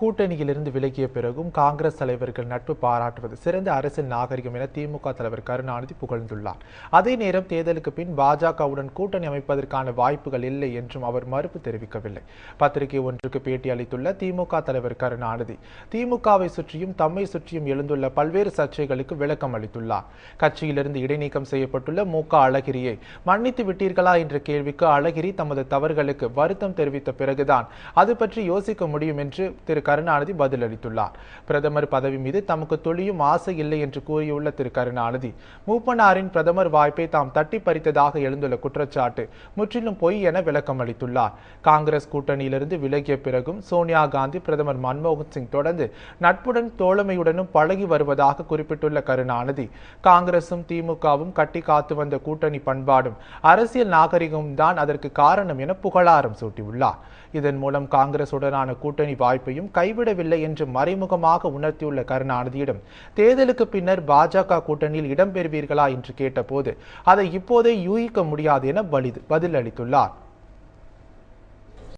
கூட்டணியிலிருந்து விலகிய பிறகும் காங்கிரஸ் தலைவர்கள் நட்பு பாராட்டுவது சிறந்த அரசியல் நாகரிகம் என திமுக தலைவர் கருணாநிதி புகழ்ந்துள்ளார். அதே நேரம் தேர்தலுக்கு பின் பாஜகவுடன் கூட்டணி அமைப்பதற்கான வாய்ப்புகள் இல்லை என்றும் அவர் மறுப்பு தெரிவிக்கவில்லை. பத்திரிகை ஒன்றுக்கு பேட்டி அளித்துள்ள திமுக தலைவர் கருணாநிதி திமுகவை சுற்றியும் தம்மை சுற்றியும் எழுந்துள்ள பல்வேறு சர்ச்சைகளுக்கு விளக்கம் அளித்துள்ளார். கட்சியிலிருந்து இடைநீக்கம் செய்யப்பட்டுள்ள மு. க. அழகிரியை மன்னித்து விட்டீர்களா என்ற கேள்விக்கு அழகிரி தமது தவறுகளுக்கு வருத்தம் தெரிவித்த பிறகுதான் அது பற்றி யோசிக்க முடியும் என்று திரு. கருணாநிதி பதிலளித்துள்ளார். பிரதமர் பதவி மீது தமக்கு துளியும் ஆசை இல்லை என்று கூறியுள்ள திரு கருணாநிதி மூப்பனாரின் பிரதமர் வாய்ப்பை தாம் தட்டி பறித்ததாக எழுந்துள்ள குற்றச்சாட்டு முற்றிலும் பொய் என விளக்கம் அளித்துள்ளார். காங்கிரஸ் கூட்டணியிலிருந்து விலகிய பிறகும் சோனியா காந்தி பிரதமர் மன்மோகன் சிங் தொடர்ந்து நட்புடன் தோழமையுடனும் பழகி வருவதாக குறிப்பிட்டுள்ள கருணாநிதி காங்கிரசும் திமுகவும் கட்டி காத்து வந்த கூட்டணி பண்பாடும் அரசியல் நாகரிகமும் தான் அதற்கு காரணம் என புகழாரம் சூட்டியுள்ளார். இதன் மூலம் காங்கிரசுடனான கூட்டணி வாய்ப்பையும் கைவிடவில்லை என்று மறைமுகமாக உணர்த்தியுள்ள கருணாநிதியிடம் தேர்தலுக்கு பின்னர் பாஜக கூட்டணியில் இடம்பெறுவீர்களா? என்று கேட்டபோது அதை இப்போதே யூகிக்க முடியாது என பதிலளித்துள்ளார்.